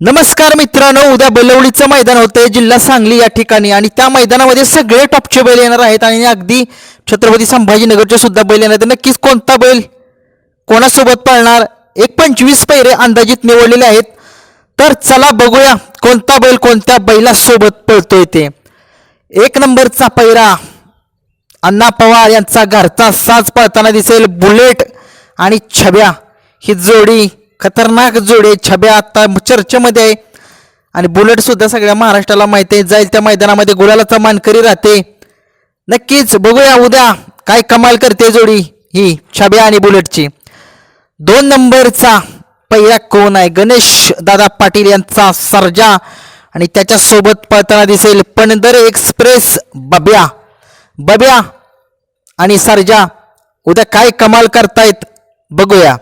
नमस्कार मित्रांनो उद्या बेलवडीचं मैदान होतंय जिल्हा सांगली या ठिकाणी. आणि त्या मैदानामध्ये सगळे टॉपचे बैल येणार आहेत आणि अगदी छत्रपती संभाजीनगरचे सुद्धा बैल येणार आहेत. नक्कीच कोणता बैल कोणासोबत पळणार? एक पंचवीस पैरे अंदाजित निवडलेले आहेत. तर चला बघूया कोणता बैल कोणत्या बैलासोबत पळतोय ते. एक नंबरचा पैरा अण्णा पवार यांचा घरचा साज पळताना दिसेल. बुलेट आणि छब्या. ही जोडी खतरनाक जोडी आहे छब्या आता चर्चेमध्ये आहे. आणि बुलेट सुद्धा सगळ्या महाराष्ट्राला माहिती आहे. जाईल त्या मैदानामध्ये गुलालाचा मानकरी राहते. नक्कीच बघूया उद्या काय कमाल करते जोडी ही छब्या आणि बुलेटची. दोन नंबरचा पहिला कोण आहे? गणेश दादा पाटील यांचा सर्जा. आणि त्याच्यासोबत पळताना दिसेल पणदर एक्सप्रेस बब्या. बब्या आणि सर्जा. उद्या काय कमाल करतायत बघूया.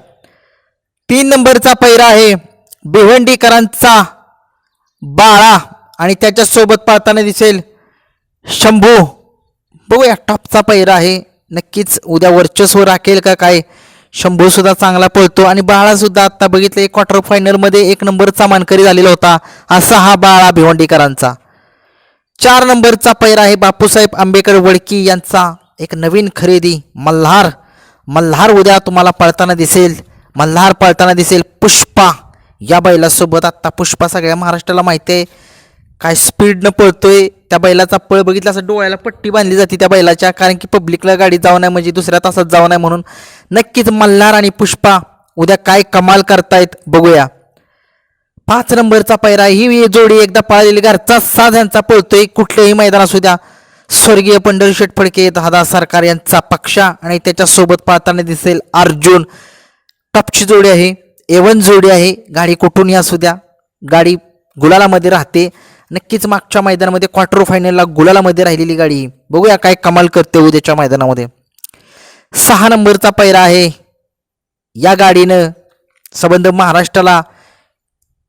तीन नंबरचा पैरा आहे. भिवंडीकरांचा बाळा आणि त्याच्यासोबत पाहताना दिसेल शंभू. बघूया टॉपचा पैरा आहे. नक्कीच उद्या वर्चस्व राखेल का काय? शंभू सुद्धा चांगला पळतो आणि बाळा सुद्धा आता बघितलं एक क्वार्टर फायनलमध्ये एक नंबरचा मानकरी झालेला होता. असा हा बाळा भिवंडीकरांचा. चार नंबरचा पैरा आहे बापूसाहेब आंबेकर वडकी यांचा. एक नवीन खरेदी मल्हार. मल्हार उद्या तुम्हाला पळताना दिसेल. मल्हार पळताना दिसेल पुष्पा. या बैलासोबत आत्ता पुष्पा सगळ्या महाराष्ट्राला माहिती आहे. काय स्पीडनं पळतोय. त्या बैलाचा पळ बघितला असं डोळ्याला पट्टी बांधली जाते त्या बैलाच्या. कारण की पब्लिकला गाडी जाऊ नये म्हणजे दुसऱ्या तासात जाऊ नये म्हणून नक्कीच मल्हार आणि पुष्पा उद्या काय कमाल करतायत बघूया. पाच नंबरचा पैरा ही जोडी एकदा पळालेली घरचा साध यांचा पळतोय. कुठलंही मैदान असू द्या. स्वर्गीय पंढरी फडके दादा सरकार यांचा पक्षा आणि त्याच्यासोबत पाहताना दिसेल अर्जुन. टॉपची जोडी आहे एवन जोडी आहे गाडी कुठूनही असू द्या. गाडी गुलालामध्ये राहते. नक्कीच मागच्या मैदानामध्ये क्वार्टर फायनलला गुलालामध्ये राहिलेली गाडी. बघूया काय कमाल करते उद्याच्या मैदानामध्ये. सहा नंबरचा पैरा आहे. या गाडीनं संबंध महाराष्ट्राला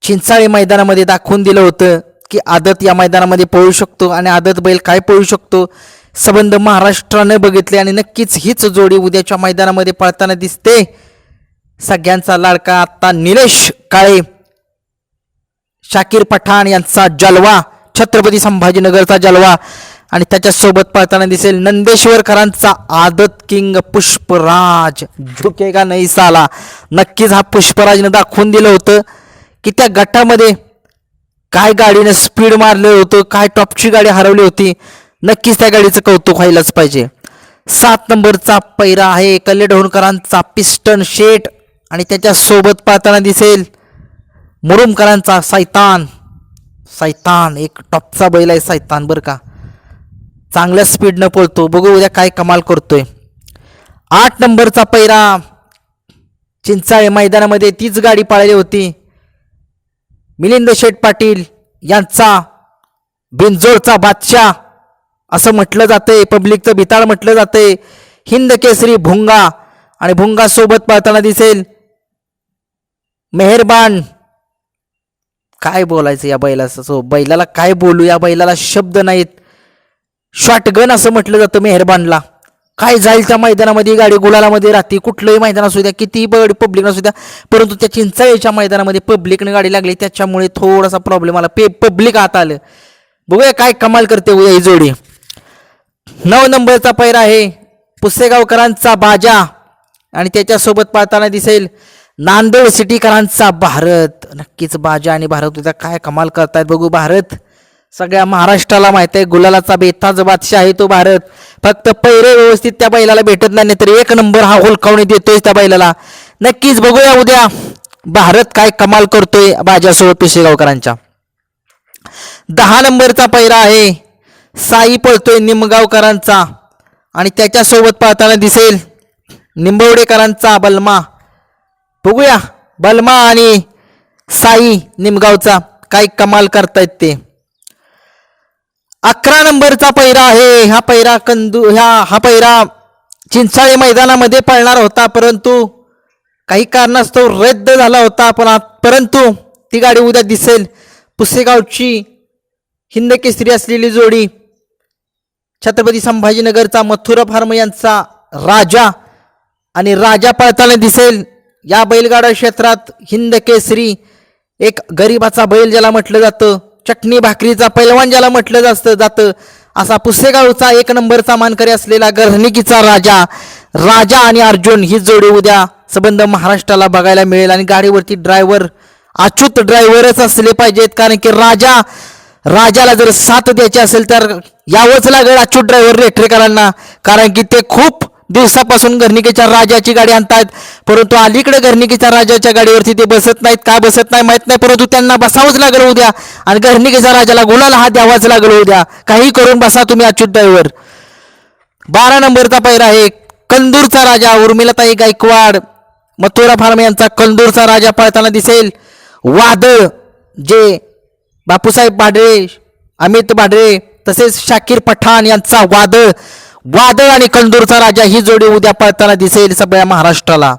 चिंचाळे मैदानामध्ये दाखवून दिलं होतं की आदत या मैदानामध्ये पळू शकतो आणि आदत बैल काय पळू शकतो संबंध महाराष्ट्रानं बघितले आणि नक्कीच हीच जोडी उद्याच्या मैदानामध्ये पळताना दिसते. सगळ्यांचा लाडका आत्ता निलेश काळे शाकीर पठाण यांचा जलवा छत्रपती संभाजीनगरचा जलवा आणि त्याच्यासोबत पळताना दिसेल नंदेश्वरकरांचा आदत किंग पुष्पराज. झुकेगा नाही साला? नक्कीच हा पुष्पराजनं दाखवून दिलं होतं की त्या गटामध्ये काय गाडीनं स्पीड मारलं होतं काय टॉपची गाडी हरवली होती नक्कीच त्या गाडीचं कौतुक व्हायलाच पाहिजे. सात नंबरचा पैरा आहे कल्ले ढोणकरांचा पिस्टन शेट. आणि त्याच्यासोबत पाहताना दिसेल मुरुमकरांचा सैतान. सैतान एक टॉपचा बैल आहे सैतान बरं का. चांगल्या स्पीडनं पळतो. बघू उद्या काय कमाल करतोय. आठ नंबरचा पैरा चिंचाळे मैदानामध्ये तीच गाडी पाळली होती. मिलिंद शेठ पाटील यांचा बिनजोडचा बादशाह असं म्हटलं जातंय. पब्लिकचं भिताळ म्हटलं जातंय. हिंद केसरी भुंगा. आणि भुंगा सोबत दिसेल मेहरबान. काय बोलायचं या बैलाचं? सो बैलाला काय बोलू? या बैलाला शब्द नाहीत. शॉटगन असं म्हटलं जातं मेहरबानला. काय जाईल त्या मैदानामध्ये? गाडी गुलालामध्ये राहते. कुठलंही मैदान असू द्या कितीही बड पब्लिक असू द्या परंतु त्या चिंचाळीच्या मैदानामध्ये पब्लिकने गाडी लागली. त्याच्यामुळे थोडासा प्रॉब्लेम आला. पे पब्लिक आत आलं. बघूया काय कमाल करते उद्या ही जोडी. नऊ नंबरचा पैर आहे. पुसेगावकरांचा बाजा. आणि त्याच्यासोबत पाहताना दिसेल नांदेड सिटीकरांचा भारत. नक्कीच बाजा आणि भारत उद्या काय कमाल करतायत बघू भारत. सगळ्या महाराष्ट्राला माहीत आहे गुलालाचा बेताज बादशाह आहे तो भारत. फक्त पैरे व्यवस्थित त्या बैलाला भेटत नाही तर एक नंबर हा होलकावणी देतोय त्या बैलाला. नक्कीच बघूया उद्या भारत काय कमाल करतोय बाजासोबत पिसेगावकरांच्या दहा नंबरचा पैरा आहे. साई पळतोय निमगावकरांचा. आणि त्याच्यासोबत पाहताना दिसेल निंबवडेकरांचा बलमा. बघूया. बलमा आणि साई निमगावचा काय कमाल करतायत ते. अकरा नंबरचा पैरा आहे. हा पैरा कंदू ह्या हा पैरा चिंचाळे मैदानामध्ये पळणार होता परंतु काही कारणास्तव रद्द झाला होता पण परंतु ती गाडी उद्या दिसेल. पुसेगावची हिंद केसरी असलेली जोडी छत्रपती संभाजीनगरचा मथुरा फार्म यांचा राजा आणि राजा पळताना दिसेल. या बैलगाडा क्षेत्रात हिंद केसरी एक गरिबाचा बैल ज्याला म्हटलं जातं चटणी भाकरीचा पैलवान ज्याला म्हटलं जातं जातं असा पुसेगावचा एक नंबरचा मानकरी असलेला गर्निकीचा राजा राजा आणि अर्जुन ही जोडी उद्या संबंध महाराष्ट्राला बघायला मिळेल आणि गाडीवरती ड्रायव्हर अचूत ड्रायव्हरच असले पाहिजेत कारण की राजा राजाला जर साथ द्यायची असेल तर यावंच लागेल अचूत ड्रायव्हर रेटरेकरांना कारण की ते खूप दिवसापासून घरणिकेच्या राजाची गाडी आणतात परंतु अलीकडे घरणिकेच्या राजाच्या गाडीवरती ते बसत नाहीत. का बसत नाही माहीत नाही. परंतु त्यांना बसावंच लागलं उद्या. आणि घरणिकेच्या राजाला गुलाला हा द्यावाच लागलं उद्या. काही करून बसा तुम्ही अच्युत ड्रायव्हर बारा नंबरचा पैरा आहे. कंदूरचा राजा. उर्मिलाताई गायकवाड. मथुरा फार्म यांचा कंदूरचा राजा पळताना दिसेल. वादळ. जे बापूसाहेब भाडळे अमित भाडळे तसेच शाकीर पठाण यांचा वादळ. वादळ आणि कंदूरचा राजा ही जोडी उद्या पळताना दिसेल सगळ्या महाराष्ट्राला.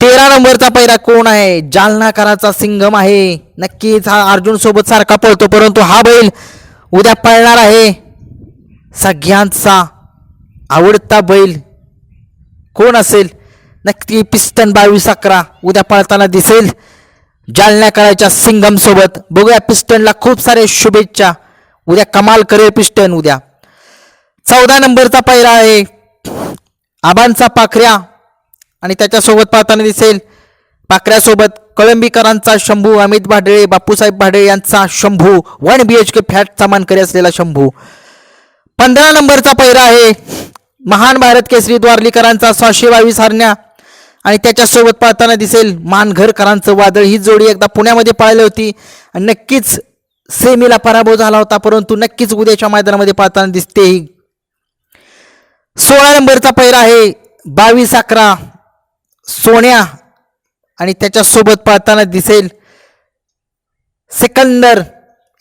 तेरा नंबरचा पैरा कोण आहे? जालनाकाराचा सिंगम आहे. नक्कीच हा अर्जुन सोबत सारखा पळतो परंतु हा बैल उद्या पळणार आहे. सगळ्यांचा आवडता बैल कोण असेल? नक्की पिस्टन बावीस अकरा उद्या पळताना दिसेल जालनाकाराच्या सिंगम सोबत. बघूया पिस्टनला खूप सारे शुभेच्छा. उद्या कमाल करेल पिस्टन उद्या. चौदा नंबरचा पैरा आहे. आबांचा पाखऱ्या आणि त्याच्यासोबत पाहताना दिसेल पाखऱ्यासोबत कळंबीकरांचा शंभू अमित भाडळे बापूसाहेब भाडळे यांचा Shambhu one B H K फॅटचा मानकरी असलेला शंभू. पंधरा नंबरचा पैरा आहे. महान भारत केसरी द्वारलीकरांचा सहाशे बावीस हरण्या आणि त्याच्यासोबत पाहताना दिसेल मानघरकरांचं वादळ. ही जोडी एकदा पुण्यामध्ये पाळली होती आणि नक्कीच सेमीला पराभव झाला होता परंतु नक्कीच उद्याच्या मैदानामध्ये पाहताना दिसते ही सोळा नंबरचा पैरा आहे. बावीस अकरा सोन्या आणि त्याच्यासोबत पळताना दिसेल. सेकंदर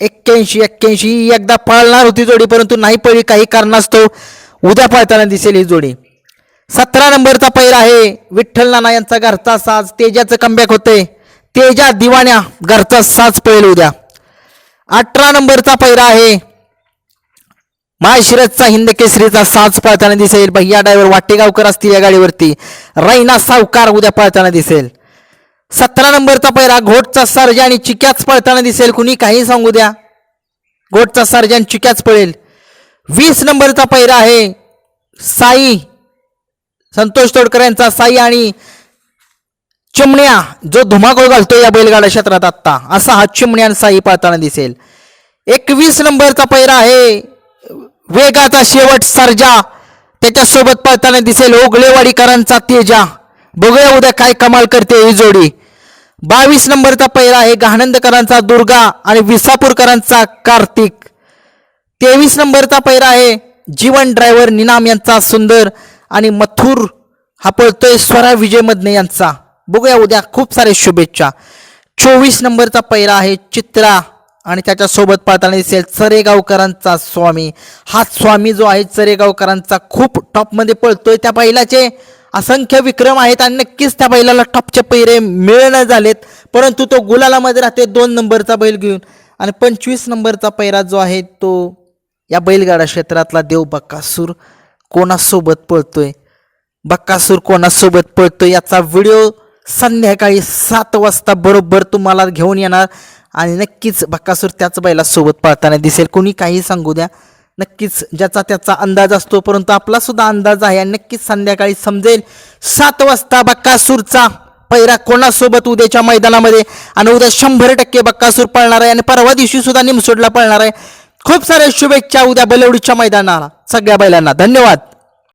एक्क्याऐंशी एक्क्याऐंशी ही एकदा पळणार होती जोडी परंतु नाही पळली. काही कारणास्तव उद्या पळताना दिसेल ही जोडी. सतरा नंबरचा पैरा आहे. विठ्ठल नाना यांचा घरचा साज तेजाचं कमबॅक होतंय. तेजा दिवाण्या घरचा साज पळेल उद्या. अठरा नंबरचा पैरा आहे. माळशिरसचा हिंद केसरीचा साज पळताना दिसेल. भैया ड्रायव्हर वाटेगावकर असतील या गाडीवरती. रैना सावकार उद्या पळताना दिसेल. सतरा नंबरचा पैरा घोटचा सर्जा आणि चिक्याच पळताना दिसेल. कुणी काही सांगू द्या? घोटचा सर्जा आणि चिक्याच पळेल. वीस नंबरचा पैरा आहे साई संतोष तोडकर यांचा. साई आणि चिमण्या जो धुमाकूळ घालतो या बैलगाडा क्षेत्रात आत्ता. असा हा चिमण्या आणि साई पळताना दिसेल. एकवीस नंबरचा पैरा आहे वेगाचा शेवट सर्जा. त्याच्यासोबत पळताना दिसेल ओगळेवाडीकरांचा तेजा. बघूया उद्या काय कमाल करते ही जोडी. बावीस नंबरचा पहिला आहे गहानंदकरांचा दुर्गा आणि विसापूरकरांचा कार्तिक. तेवीस नंबरचा पहिला आहे जीवन ड्रायव्हर निनाम यांचा सुंदर आणि मथुर. हा पळतोय स्वरा विजय मदने यांचा. बघूया उद्या खूप सारे शुभेच्छा. चोवीस नंबरचा पहिला आहे चित्रा. आणि त्याच्यासोबत पाहताना दिसेल चरेगावकरांचा स्वामी. हा स्वामी जो आहे चरेगावकरांचा खूप टॉपमध्ये पळतोय त्या बैलाचे. असंख्य विक्रम आहेत आणि नक्कीच त्या बैलाला टॉपचे पैरे मिळणं झालेत. परंतु तो गुलालामध्ये राहते दोन नंबरचा बैल घेऊन. आणि पंचवीस नंबरचा पैरा जो आहे तो या बैलगाडा क्षेत्रातला देव बक्कासूर कोणासोबत पळतोय? बक्कासूर कोणासोबत पळतोय? याचा व्हिडिओ संध्याकाळी सात वाजता बरोबर तुम्हाला घेऊन येणार. आणि नक्कीच बक्कासूर त्याच बैलासोबत पळताना दिसेल. कोणी काही सांगू द्या. नक्कीच ज्याचा त्याचा अंदाज असतो परंतु आपला सुद्धा अंदाज आहे आणि नक्कीच संध्याकाळी समजेल. सात वाजता बक्कासूरचा पैरा कोणासोबत उद्याच्या मैदानामध्ये? आणि उद्या शंभर टक्के बक्कासूर पळणार आहे आणि परवा दिवशी सुद्धा निमसोडला पळणार आहे. खूप साऱ्या शुभेच्छा उद्या बलवडीच्या मैदानाला. सगळ्या बैलांना धन्यवाद.